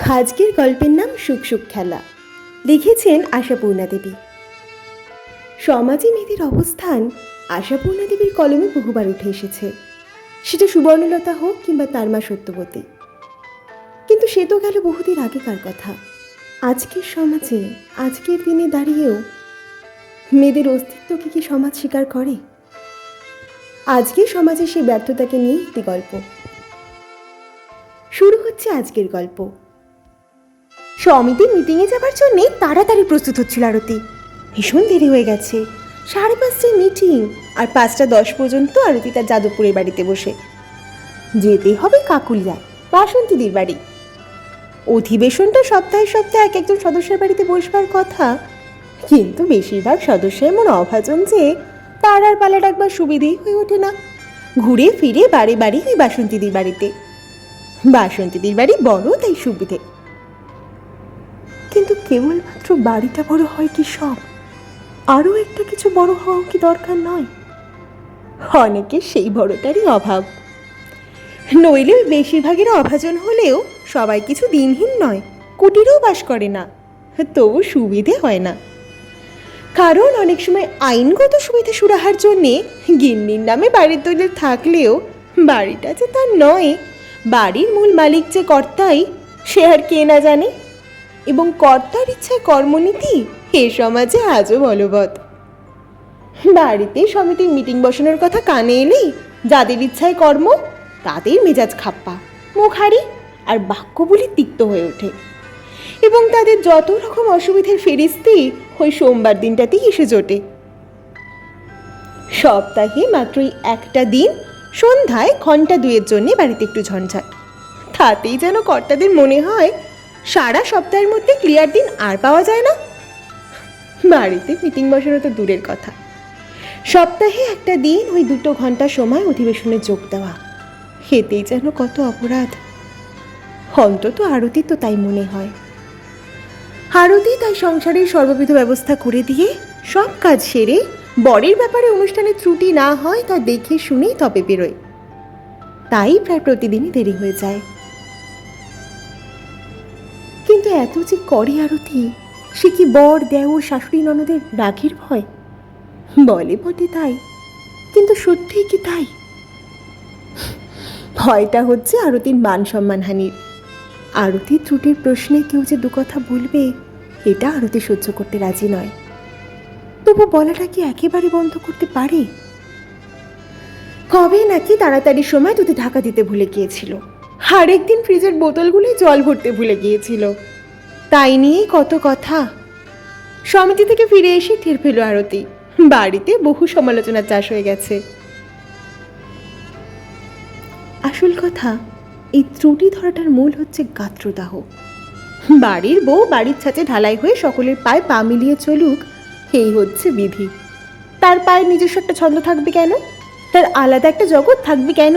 আজকের গল্পের নাম সুখ সুখ খেলা। লিখেছেন আশাপূর্ণা দেবী। সমাজে মেয়েদের অবস্থান আশাপূর্ণা দেবীর কলমে বহুবার উঠে এসেছে। সেটা সুবর্ণলতা হোক কিংবা তার মা সত্যবতী। কিন্তু সে তো গেল বহুদিন আগেকার কথা। আজকের সমাজে, আজকের দিনে দাঁড়িয়েও মেয়েদের অস্তিত্বকে কি সমাজ স্বীকার করে? আজকে সমাজে সেই ব্যর্থতাকে নিয়ে একটি গল্প। শুরু হচ্ছে আজকের গল্প। সমিতির মিটিংয়ে যাবার জন্য তাড়াতাড়ি প্রস্তুত হচ্ছিল আরতি। ভীষণ দেরি হয়ে গেছে। সাড়ে পাঁচটায় মিটিং আর পাঁচটা দশ পর্যন্ত আরতি তার যাদবপুরের বাড়িতে বসে। যেতে হবে কাকুলিয়া বাসন্তীদির বাড়ি। অধিবেশনটা সপ্তাহে সপ্তাহে এক একজন সদস্যের বাড়িতে বসবার কথা, কিন্তু বেশিরভাগ সদস্য এমন অভাজন যে তার আর পালা ডাকবার সুবিধেই হয়ে ওঠে না। ঘুরে ফিরে বাড়ি বাড়ি ওই বাসন্তীদির বাড়িতে। বাসন্তীদির বাড়ি বড়, তাই সুবিধে। কিন্তু কেবলমাত্র বাড়িটা বড় হয় কি সব? আরও একটা কিছু বড় হওয়া কি দরকার নয়? অনেকের সেই বড়টারই অভাব। নইলে বেশিরভাগের অভাজন হলেও সবাই কিছু দিনহীন নয়, কুটিরও বাস করে না। তবু সুবিধে হয় না। কারণ অনেক সময় আইনগত সুবিধা সুরাহার জন্যে গিন্নির নামে বাড়ির দলিল থাকলেও বাড়িটা যে তার নয়, বাড়ির মূল মালিক যে কর্তাই, সে আর কে না জানে? এবং কর্তার ইচ্ছায় কর্মনীতি এ সমাজে আজও বলবৎ। বাড়িতে সমিতির মিটিং বসানোর কথা কানে এলেই যাদের ইচ্ছায় কর্ম, তাদের মেজাজ খাপ্পা, মুখ হারি আর বাক্য বলে তিক্ত হয়ে ওঠে। এবং তাদের যত রকম অসুবিধার ফেরিস্তি ওই সোমবার দিনটাতেই এসে জোটে। সপ্তাহে মাত্রই একটা দিন, সন্ধ্যায় ঘণ্টা দুয়ের জন্যে বাড়িতে একটু ঝঞ্ঝাট। তাতেই যেন কর্তাদের মনে হয় সারা সপ্তাহের মধ্যে ক্লিয়ার দিন আর পাওয়া যায় না। বাড়িতে মিটিং বসানো তো দূরের কথা। সপ্তাহে একটা দিন ওই দুটো ঘণ্টা সময় অধিবেশনে যোগ দেওয়া। খেতেই যেন কত অপরাধ। অন্তত আরতি তো তাই মনে হয়। আরতি তাই সংসারের সর্ববিধ ব্যবস্থা করে দিয়ে সব কাজ সেরে বরের ব্যাপারে অনুষ্ঠানে ত্রুটি না হয় তা দেখে শুনেই তবে বেরোয়। তাই প্রায় প্রতিদিনই দেরি হয়ে যায়। এত যে করে আরতি, সে কি বর দেওর শাশুড়ি, ননদের রাগের ভয়? বলে বটে তাই, কিন্তু সত্যিই কি তাই? ভয়টা হচ্ছে আরতির মান সম্মানহানির আরতি ত্রুটির প্রশ্নে কেউ যে দু কথা বলবে, এটা আরতি সহ্য করতে রাজি নয়। তবু বলাটা কি একেবারে বন্ধ করতে পারে? কবে নাকি তাড়াতাড়ি সময় দুধে ঢাকা দিতে ভুলে গিয়েছিল। আর একদিন ফ্রিজের বোতলগুলি জল ভরতে ভুলে গিয়েছিল। তাই নিয়েই কত কথা। সমিতি থেকে ফিরে এসে টের পেল আরতি। বাড়িতে বহু সমালোচনার চাষ হয়ে গেছে। আসল কথা, এই ত্রুটি ধরাটার মূল হচ্ছে গাত্রদাহ। বাড়ির বউ বাড়ির ছাঁচে ঢালাই হয়ে সকলের পায়ে পা মিলিয়ে চলুক, এই হচ্ছে বিধি। তার পায়ের নিজস্ব একটা ছন্দ থাকবে কেন? তার আলাদা একটা জগৎ থাকবে কেন?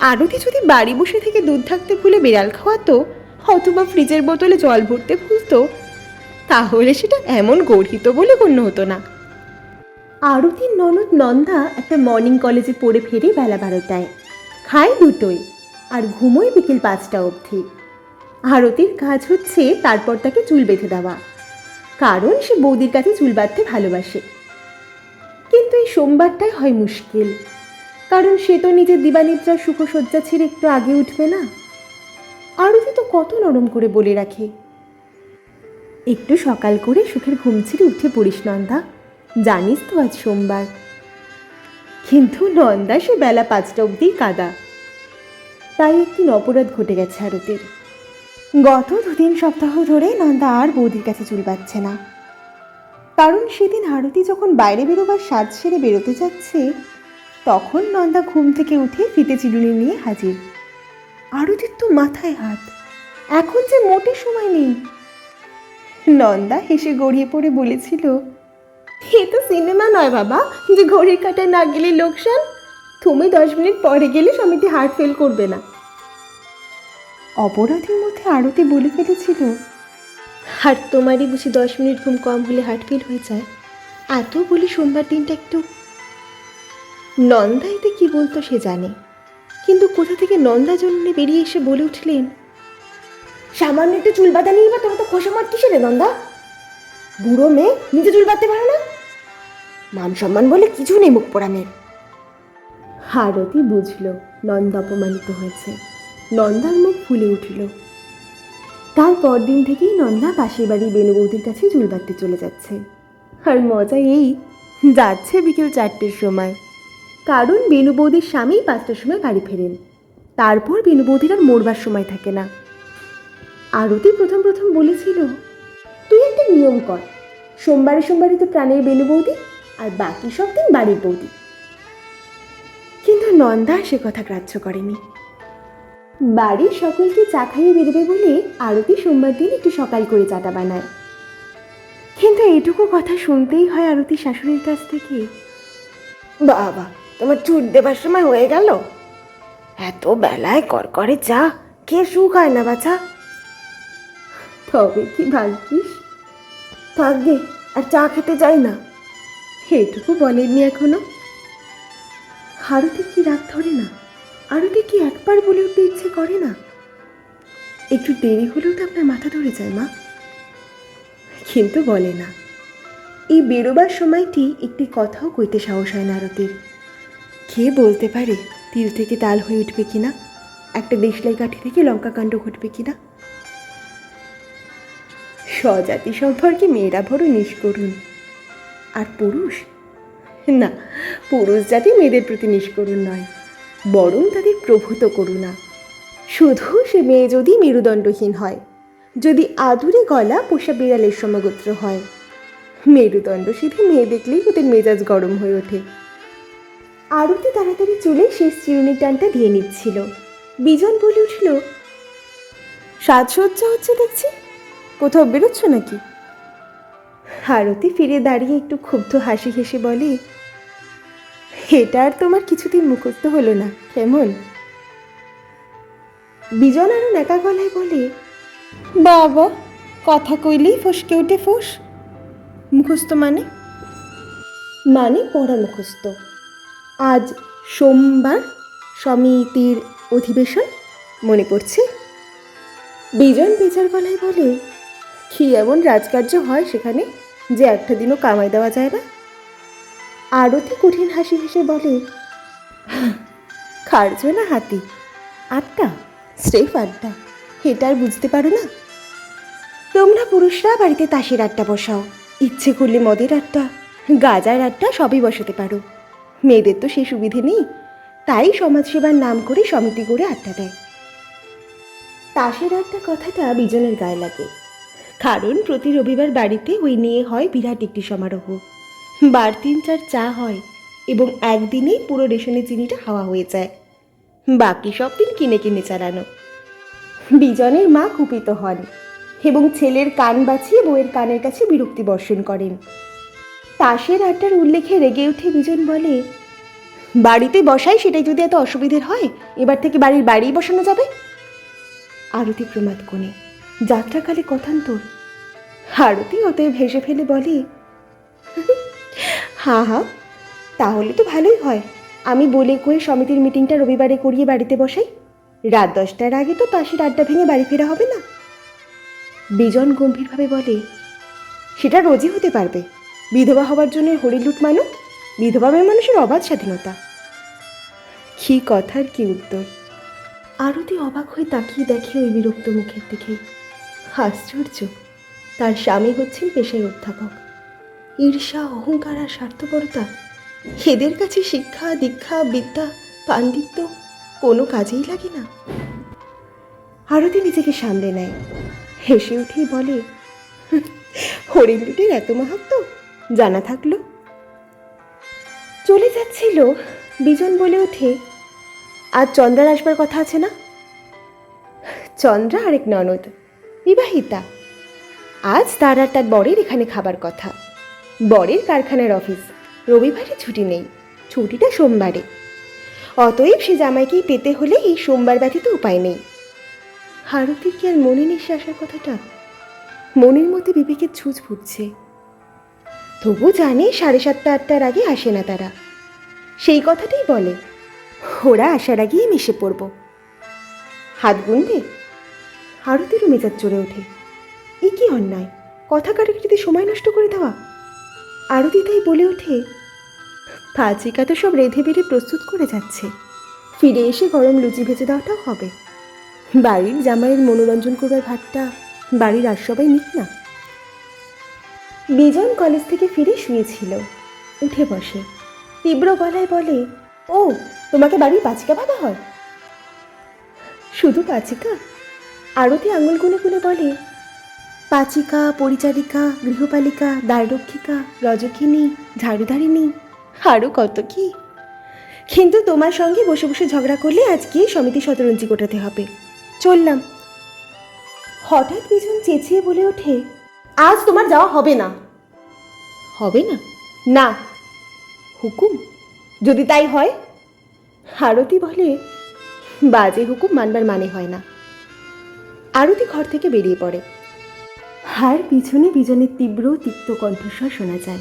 আরতি যদি বাড়ি বসে থেকে দুধ থাকতে ভুলে বিড়াল খাওয়াতো অথবা ফ্রিজের বোতলে জল ভরতে ভুলতো, তাহলে সেটা এমন গর্হিত বলে গণ্য হতো না। আরতির ননদ নন্দা একটা মর্নিং কলেজে পড়ে ফেরে বেলা বারোটায়। খায় দুটোই, আর ঘুমোয় বিকেল পাঁচটা অবধি। আরতির কাজ হচ্ছে তারপর তাকে চুল বেঁধে দেওয়া, কারণ সে বৌদির কাছে চুল বাঁধতে ভালোবাসে। কিন্তু এই সোমবারটাই হয় মুশকিল, কারণ সে তো নিজের দিবানিদ্রার সুখসজ্জা ছেড়ে একটু আগে উঠবে না। আরতি তো কত নরম করে বলে রাখে। একটু সকাল করে সুখের ঘুম ছেড়ে উঠে পড়িস, নন্দা। জানিস তো আজ সোমবার। কিন্তু নন্দা সে বেলা পাঁচটা অবধি কাদা। তাই একদিন অপরাধ ঘটে গেছে আরতির। গত দুদিন সপ্তাহ ধরে নন্দা আর বৌদির কাছে চুল পাচ্ছে না। কারণ সেদিন আরতি যখন বাইরে বেরোবার সাজ সেরে বেরোতে যাচ্ছে, তখন নন্দা ঘুম থেকে উঠে ফিতে চিরুনি নিয়ে হাজির। আরতির তো মাথায় হাত। এখন যে মোটে সময় নেই। নন্দা হেসে গড়িয়ে পড়ে বলেছিল, এ তো সিনেমা নয় বাবা, যে ঘড়ির কাটায় না গেলে লোকসান। তুমি দশ মিনিট পরে গেলে সমিতি হার্ট ফেল করবে না। অপরাধের মধ্যে আরতি বলে ফেলেছিল, আর তোমারই বুঝি দশ মিনিট ঘুম কম হলে হার্ট ফেল হয়ে যায়। এত বলি সোমবার দিনটা একটু নন্দা এতে কি বলতো সে জানে। কিন্তু কোথা থেকে নন্দা জন্য বেরিয়ে এসে বলে উঠলেন সামান্য একটু চুল বাঁধা নিয়ে বা তোরা তো খোসামাত কিসে রে নন্দা? বুড়ো মেয়ে নিজে চুল বাঁধতে পারে না? মান সম্মান বলে কিছু নেই মুখ পোড়া মেয়ের। হারতি বুঝল নন্দা অপমানিত হয়েছে। নন্দার মুখ ফুলে উঠল। তারপর দিন থেকেই নন্দা পাশের বাড়ি বেনু বৌদির কাছে চুল বাঁধতে চলে যাচ্ছে। আর মজা এই যাচ্ছে বিকেল চারটের সময়। কারণ বেনু বৌদির স্বামী পাঁচটার সময় বাড়ি ফেরেন। তারপর বেনু বৌদির আর মরবার সময় থাকে না। আরতি প্রথম প্রথম বলেছিল, তুই একটা নিয়ম কর, সোমবারে সোমবারে তো প্রাণের বেনু বৌদি আর বাকি সব দিন বাড়ির বৌদি। কিন্তু নন্দা সে কথা গ্রাহ্য করেনি। বাড়ির সকলকে চা খাইয়ে বেরোবে বলে আরতি সোমবার দিন একটু সকাল করে চাটা বানায়। কিন্তু এইটুকু কথা শুনতেই হয় আরতি শাশুড়ির কাছ থেকে, বাবা তোমার চুট দেবার সময় হয়ে গেল? এত বেলায় করকরে চা, কে সুখ হয় না বাছা? তবে কি ভাগ্যিস? থাকবে আর চা খেতে যাই না। এটুকু বলেননি এখনও। আরতি কি রাগ ধরে না? আরতি কি একবার বলে উঠতে ইচ্ছে করে না? একটু দেরি হলেও তো আপনার মাথা ধরে যায়, মা। কিন্তু বলে না। এই বেরোবার সময়টি একটি কথাও কইতে সাহস হয় না আরতির। কে বলতে পারে তিল থেকে তাল হয়ে উঠবে কিনা একটা দেশলাই কাঠি থেকে লঙ্কা কাণ্ড ঘটবে কিনা স্বজাতি সম্পর্কে মেয়েরা বড় নিষ্করুণ। আর পুরুষ? না, পুরুষ জাতি মেয়েদের প্রতি নিষ্করুণ নয়, বরং তাদের প্রভূত করুণা। শুধু সে মেয়ে যদি মেরুদণ্ডহীন হয়, যদি আদুরে গলা পোষা বিড়ালের সমগোত্র হয়, মেরুদণ্ড সিধে মেয়ে দেখলেই ওদের মেজাজ গরম হয়ে ওঠে। আরতি তাড়াতাড়ি চলে শেষ চিরুনির টানটা দিয়ে নিচ্ছিল। বিজন বলে উঠল, সাজসজ্জা হচ্ছে দেখছি, কোথাও বেরোচ্ছ নাকি? আরতি ফিরে দাঁড়িয়ে একটু ক্ষুব্ধ হাসি হেসে বলে, এটা আর তোমার কিছুদিন মুখস্থ হলো না, কেমন? বিজন আরও নেকা গলায় বলে, বাবা, কথা কইলেই ফসকে ওঠে ফোস। মুখস্থ মানে? মানে পড়া মুখস্থ আজ সোমবার সমিতির অধিবেশন মনে পড়ছে। বিজন বেচার গলায় বলে, কি এমন রাজকার্য হয় সেখানে যে একটা দিনও কামাই দেওয়া যায় না? আরতি কঠিন হাসি হেসে বলে কার্য না হাতি আটটা স্রেফ আড্ডা এটা আর বুঝতে পারো না। তোমরা পুরুষরা বাড়িতে তাসের আড্ডা বসাও, ইচ্ছে করলে মদের আড্ডা, গাজার আড্ডা সবই বসাতে পারো। মেয়েদের তো সে সুবিধে নেই। তাই সমাজসেবার নাম করে সমিতি করে আড্ডা দেয়। তাসের আড্ডা কথাটা বিজনের গায়ে লাগে। কারণ প্রতি রবিবার বাড়িতে ওই নিয়ে হয় বিরাট একটি সমারোহ। বার তিন চার চা হয় এবং একদিনেই পুরো রেশনের চিনিটা হাওয়া হয়ে যায়। বাকি সব দিন কিনে কিনে চালানো। বিজনের মা কুপিত হন এবং ছেলের কান বাঁচিয়ে বউয়ের কানের কাছে বিরক্তি বর্ষণ করেন। তাসের আড্ডার উল্লেখে রেগে উঠে বিজন বলে, বাড়িতে বসাই সেটাই যদি এত অসুবিধের হয়, এবার থেকে বাড়ির বাড়িই বসানো যাবে? আরতি প্রমাদ কোণে, যাত্রাকালে কথান্তর, আরতি অতএব ভেসে ফেলে বলে, হা হা, তাহলে তো ভালোই হয়। আমি বলে কয়ে সমিতির মিটিংটা রবিবারে করিয়ে বাড়িতে বসাই। রাত দশটার আগে তো তাসের আড্ডা ভেঙে বাড়ি ফেরা হবে না? বিজন গম্ভীরভাবে বলে, সেটা রোজই হতে পারবে। বিধবা হবার জন্য হরিলুট মানো? বিধবা মেয়ে মানুষের অবাধ স্বাধীনতা। কি কথার কি উত্তর? আরতি অবাক হয়ে তাকিয়ে দেখে ওই বিরক্ত মুখের দিকে। আশ্চর্য তার স্বামী হচ্ছেন পেশায় অধ্যাপক। ঈর্ষা অহংকার আর স্বার্থপরতা এদের কাছে শিক্ষা দীক্ষা বিদ্যা পাণ্ডিত্য কোনো কাজেই লাগে না। আরতি নিজেকে সামলে নেয়। হেসে উঠেই বলে "হুঁ, হরিণ লুটের এত মাহাত্ম জানা থাকল। চলে যাচ্ছিল বিজন বলে ওঠে আজ চন্দ্রার আসবার কথা আছে না? চন্দ্রা আরেক ননদ, বিবাহিতা। আজ তার আর তার বরের এখানে খাবার কথা। বরের কারখানার অফিস, রবিবারে ছুটি নেই, ছুটিটা সোমবারে। অতএব সে জামাইকেই পেতে হলে এই সোমবার ব্যতীত উপায় নেই। হারতির কি আর মনে আসার কথাটা? মনের মধ্যে বিবেকের ছুঁচ ফুটছে। তবু জানে সাড়ে সাতটা, আটটার আগে আসে না তারা। সেই কথাটাই বলে, ওরা আসার আগেই মিশে পড়ব। হাত গুনবে আরতিরও মেজাজ চড়ে ওঠে। এ কি অন্যায়? কথা কাটাকাটিতে সময় নষ্ট করে দেওয়া? আরতি তাই বলে ওঠে ফাজিকা তো সব রেঁধে বেড়ে প্রস্তুত করে যাচ্ছে। ফিরে এসে গরম লুচি ভেজে দেওয়াটাও হবে। বাড়ির জামাইয়ের মনোরঞ্জন করবার ভাতটা বাড়ির আর সবাই নিক না। বিজন কলেজ থেকে ফিরে শুয়েছিল। উঠে বসে। তীব্র গলায় বলে, ও, তোমাকে বাড়ির পাচিকা ভাবা হয়? শুধু পাচিকা? আরতি আঙুল গুনে গুনে বলে, পাচিকা, পরিচারিকা, গৃহপালিকা, দ্বাররক্ষিকা, রজকিনী ঝাড়ুদারিণী আরও কত কি? কিন্তু তোমার সঙ্গে বসে বসে ঝগড়া করলে আজকে সমিতি শতরঞ্জি গোটাতে হবে। চললাম। হঠাৎ বিজন চেঁচিয়ে বলে ওঠে আজ তোমার যাওয়া হবে না। হবে না? না। হুকুম? যদি তাই হয় আরতি বলে বাজে হুকুম মানবার মানে হয় না। আরতি ঘর থেকে বেরিয়ে পড়ে। হার পিছনে বিজনের তীব্র তিক্ত কণ্ঠস্বর শোনা যায়।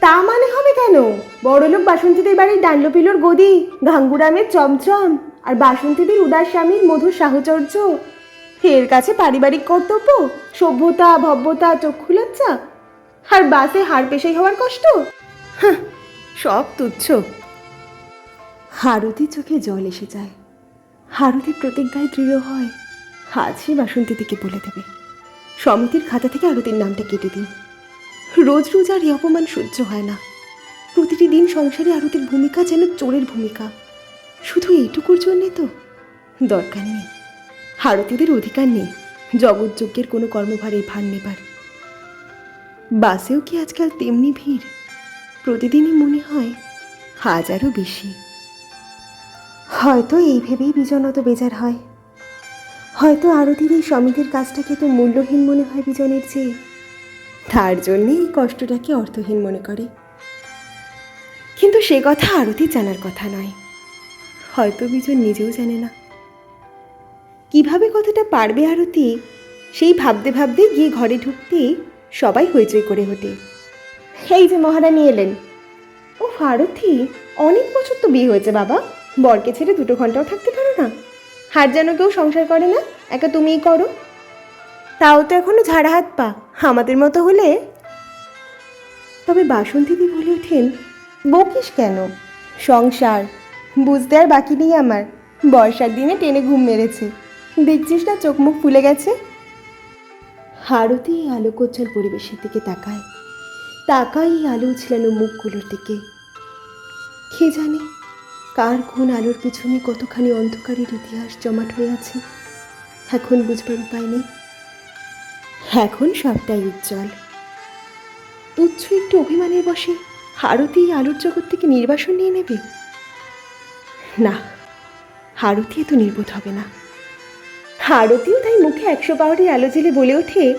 তা মানে হবে কেন? বড়লোক বাসন্তীদের বাড়ির ডান্ডপিলোর গদি ঘাঙ্গুরামের চমচম আর বাসন্তীদের উদাস স্বামীর মধুর সাহচর্য এর কাছে পারিবারিক কর্তব্য, সভ্যতা, ভব্যতা চক্ষু লজ্জা আর বাসে হাড় পেশাই হওয়ার কষ্ট? সব তুচ্ছ। হারতি চোখে জল এসে যায়। হারতি প্রতিজ্ঞায় দৃঢ় হয়। আজই বাসন্তী থেকে বলে দেবে। সমিতির খাতা থেকে আরতির নামটা কেটে দিন। রোজ রোজ আর অপমান সহ্য হয় না। প্রতিটি দিন সংসারে আরতির ভূমিকা যেন চোরের ভূমিকা। শুধু এইটুকুর জন্যে তো দরকার নেই। হারতিদের অধিকার নেই। জগৎযজ্ঞের কোনো কর্মভারের ভার নেবার। বাসেও কি আজকাল তেমনি ভিড়? প্রতিদিনই মনে হয় হাজারও বেশি। হয়তো এই ভেবেই বিজন অত বেজার হয়। হয়তো আরতির এই সমিতির কাজটাকে তো মূল্যহীন মনে হয় বিজনের চেয়ে। তার জন্যে এই কষ্টটাকে অর্থহীন মনে করে। কিন্তু সে কথা আরতি জানার কথা নয়। হয়তো বিজন নিজেও জানে না। কীভাবে কথাটা পারবে আরতি? সেই ভাবতে ভাবতে গিয়ে ঘরে ঢুকতে সবাই হইচই করে ওঠে। এই যে মহারানী এলেন। ও আরতি, অনেক বছর তো বিয়ে হয়েছে বাবা। বরকে ছেড়ে দুটো ঘন্টাও থাকতে পারো না। হার যেন কেউ সংসার করে না, একা তুমিই করো। তাও তো এখনও ঝাড়া হাত পা, আমাদের মতো হলে? তবে বাসন্তীদি বলে ওঠেন, বকিস কেন? সংসার, বুঝতে আর বাকি নেই আমার। বর্ষার দিনে টেনে ঘুম মেরেছে। দেখছিস না চোখ মুখ ফুলে গেছে? হারতি এই আলোকোজ্জ্বল পরিবেশের দিকে তাকায়। তাকায় এই আলো উছলানো মুখগুলোর দিকে। কে জানে কার কোন আলোর পিছনে কতখানি অন্ধকারের ইতিহাস জমাট হয়ে আছে? এখন বুঝবার উপায় নেই। এখন সবটাই উজ্জ্বল। তুচ্ছ একটু অভিমানের বসে হারতি এই আলোর জগৎ থেকে নির্বাসন নিয়ে নেবে? না, হারতি এত নির্বোধ হবে না। হারতিও তাই মুখে একশো পাউডের আলো জেলে বলে ওঠে,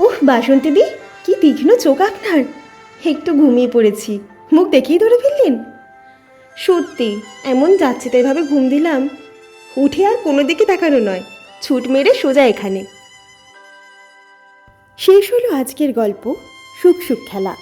ওহ বাসন্তীদি কি তীক্ষ্ণ চোখ আপনার। একটু ঘুমিয়ে পড়েছি। মুখ দেখেই ধরে ফেললেন? সত্যি, এমন যাচ্ছে তাই ভাবে ঘুম দিলাম। উঠে আর কোনো দিকে তাকানো নয়। ছুট মেরে সোজা এখানে। শেষ হলো আজকের গল্প সুখ সুখ খেলা।